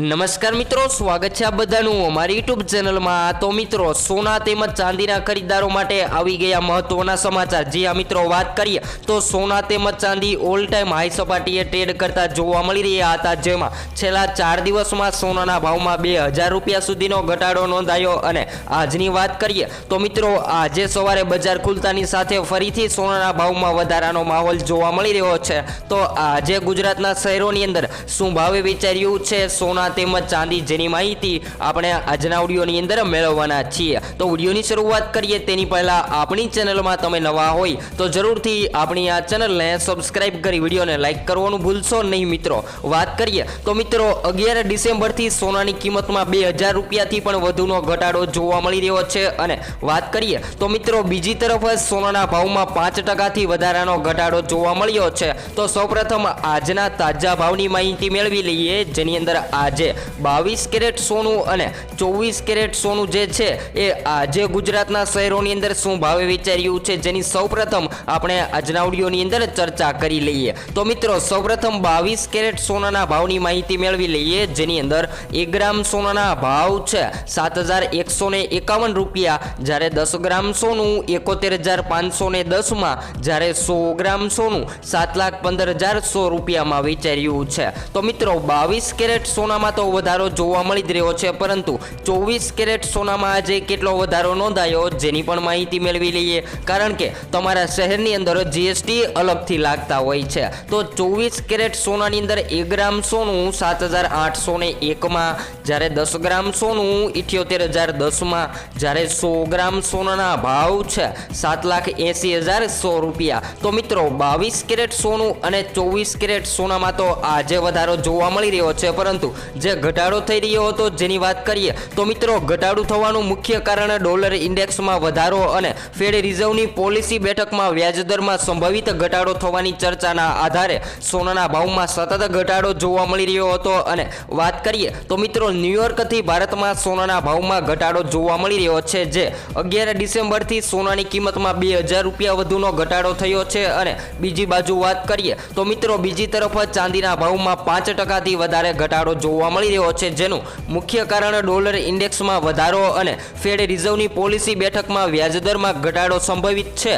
નમસ્કાર મિત્રો, સ્વાગત છે આ બધાનું અમારી યુટ્યુબ ચેનલમાં. તો મિત્રો, સોના તેમજ ચાંદીના ખરીદદારો માટે આવી ગયા મહત્વના સમાચાર. જે આ મિત્રો, વાત કરીએ તો સોના તેમજ ચાંદી ઓલ ટાઈમ હાઈ સપાટીએ ટ્રેડ કરતા જોવા મળી રહ્યા હતા. જેમાં છેલ્લા ચાર દિવસમાં સોનાના ભાવમાં બે હજાર રૂપિયા સુધીનો ઘટાડો નોંધાયો અને આજની વાત કરીએ તો મિત્રો, આજે સવારે બજાર ખુલતાની સાથે ફરીથી સોનાના ભાવમાં વધારાનો માહોલ જોવા મળી રહ્યો છે. તો આજે ગુજરાતના શહેરોની અંદર શું ભાવે વિચાર્યું છે સોના તેમજ ચાંદી જેની માહિતી આપણે આજના ઓડિયોની અંદર મેળવવાના છીએ. તો ઓડિયોની શરૂઆત કરીએ તેની પહેલા આપણી ચેનલમાં તમે નવા હોય તો જરૂરથી આપણી આ ચેનલને સબસ્ક્રાઇબ કરી વિડીયોને લાઇક કરવાનું ભૂલશો નહીં મિત્રો. વાત કરીએ તો મિત્રો, અગિયાર ડિસેમ્બરથી સોનાની કિંમતમાં બે હજાર રૂપિયાથી પણ વધુનો ઘટાડો જોવા મળી રહ્યો છે. અને વાત કરીએ તો મિત્રો, બીજી તરફ સોનાના ભાવમાં પાંચ ટકાથી વધારાનો ઘટાડો જોવા મળ્યો છે. તો સૌપ્રથમ આજના તાજા ભાવની માહિતી મેળવી લઈએ, જેની અંદર આજે બાવીસ કેરેટ સોનું અને ચોવીસ કેરેટ સોનું જે છે એ આજે ગુજરાતના શહેરોની અંદર શું ભાવે વિચાર્યું છે? જેની સૌપ્રથમ આપણે આજના ઓડિયોની અંદર ચર્ચા કરી લઈએ. તો મિત્રો, સૌપ્રથમ બાવીસ કેરેટ સોનાના ભાવની માહિતી મેળવી લઈએ. જેની અંદર એક ગ્રામ સોનાના ભાવ છે સાત હજાર એકસો ને એકાવન રૂપિયા. જ્યારે દસ ગ્રામ સોનું એકોતેર હજાર પાંચસો ને દસમાં. જ્યારે સો ગ્રામ સોનું સાત લાખ પંદર હજાર સો રૂપિયામાં વિચાર્યું છે. તો મિત્રો, બાવીસ કેરેટ સોનામાં તો વધારો જોવા મળી જ રહ્યો છે, પરંતુ ચોવીસ કેરેટ સોનામાં આજે કેટલો વધારો નોંધાયો જેની પણ માહિતી મેળવી લઈએ. કારણ કે તમારા શહેરની અંદર જીએસટી અલગથી લાગતા હોય છે. તો ચોવીસ કેરેટ સોનાની અંદર એક ગ્રામ સોનું સાત હજાર આઠસો ને એકમાં, જ્યારે દસ ગ્રામ સોનું ઇઠ્યોતેર હજાર દસમાં, જ્યારે સો ગ્રામ સોનાના ભાવ છે સાત લાખ એંસી હજાર સો રૂપિયા. તો મિત્રો, બાવીસ કેરેટ સોનું અને ચોવીસ કેરેટ સોનામાં તો આજે વધારો જોવા મળી રહ્યો છે, પરંતુ જે ઘટાડો થઈ રહ્યો હતો જેની વાત કરીએ તો મિત્રો, ઘટાડો થવાનું મુખ્ય કારણ ડોલર ઇન્ડેક્સમાં વધારો અને ફેડ રિઝર્વની પોલિસી બેઠકમાં વ્યાજદરમાં સંભવિત ઘટાડો થવાની ચર્ચાના આધારે સોનાના ભાવમાં સતત ઘટાડો જોવા મળી રહ્યો હતો. અને વાત કરીએ તો મિત્રો, ન્યુયોર્કથી ભારતમાં સોનાના ભાવમાં ઘટાડો જોવા મળી રહ્યો છે, જે અગિયાર ડિસેમ્બરથી સોનાની કિંમતમાં બે હજાર રૂપિયા વધુનો ઘટાડો થયો છે. અને બીજી બાજુ વાત કરીએ તો મિત્રો, બીજી તરફ ચાંદીના ભાવમાં પાંચ ટકાથી વધારે ઘટાડો જોવા મળી રહ્યો છે, જેનું મુખ્ય કારણ ડોલર ઇન્ડેક્સમાં વધારો અને ફેડ રિઝર્વની પોલિસી બેઠકમાં વ્યાજદરમાં ઘટાડો સંભવિત છે.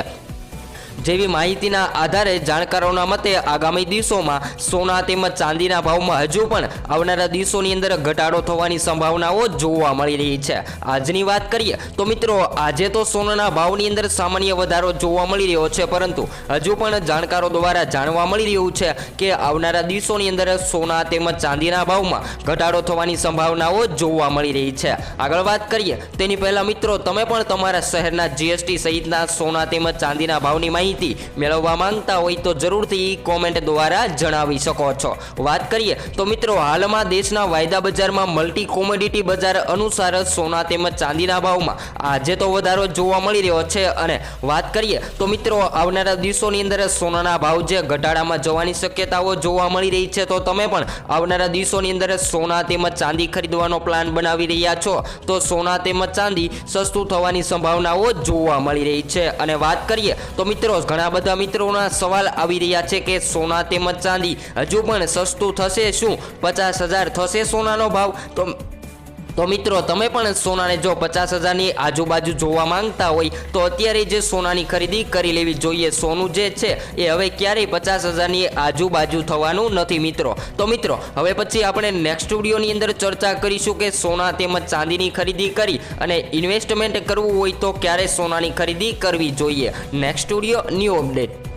જેવી માહિતીના આધારે જાણકારોના મતે આગામી દિવસોમાં સોના તેમજ ચાંદીના ભાવમાં હજુ પણ આવનારા દિવસોની અંદર ઘટાડો થવાની સંભાવનાઓ જોવા મળી રહી છે. આજની વાત કરીએ તો મિત્રો, આજે તો સોનાના ભાવની અંદર સામાન્ય વધારો જોવા મળી રહ્યો છે, પરંતુ હજુ પણ જાણકારો દ્વારા જાણવા મળી રહ્યું છે કે આવનારા દિવસોની અંદર સોના તેમજ ચાંદીના ભાવમાં ઘટાડો થવાની સંભાવનાઓ જોવા મળી રહી છે. આગળ વાત કરીએ, તેની પહેલા મિત્રો, તમે પણ તમારા શહેરના જીએસટી સહિતના સોના તેમજ ચાંદીના ભાવની માહિતી માહિતી મેળવવા માંગતા હોય તો જરૂરથી કોમેન્ટ દ્વારા જણાવી શકો છો. વાત કરીએ તો મિત્રો, હાલમાં દેશના વાયદા બજારમાં મલ્ટી કોમોડિટી બજાર અનુસાર સોના તેમજ ચાંદીના ભાવમાં આજે તો વધારો જોવા મળી રહ્યો છે અને વાત કરીએ તો મિત્રો, આવનારા દિવસોની અંદર સોનાના ભાવ જે ઘટાડામાં જવાની શક્યતાઓ જોવા મળી રહી છે, તો તમે પણ આવનારા દિવસોની અંદર સોના તેમજ ચાંદી ખરીદવાનો પ્લાન બનાવી રહ્યા છો, તો સોના તેમજ ચાંદી સસ્તું થવાની સંભાવનાઓ જોવા મળી રહી છે. અને વાત કરીએ તો મિત્રો ઘણા બધા મિત્રોના સવાલ આવી રહ્યા છે કે સોના તેમજ ચાંદી હજુ પણ સસ્તું થશે શું? પચાસ હજાર થશે સોનાનો ભાવ? તો તો મિત્રો, તમે પણ સોનાને જો પચાસ હજારની આજુબાજુ જોવા માંગતા હોય, તો અત્યારે જે સોનાની ખરીદી કરી લેવી જોઈએ, સોનું જે છે, એ હવે ક્યારેય પચાસ હજારની આજુબાજુ થવાનું નથી મિત્રો. તો મિત્રો, હવે પછી આપણે નેક્સ્ટ વિડીયોની અંદર ચર્ચા કરીશું કે સોના તેમજ ચાંદીની ખરીદી કરી અને ઇન્વેસ્ટમેન્ટ કરવું હોય તો ક્યારે સોનાની ખરીદી કરવી જોઈએ. Next video new update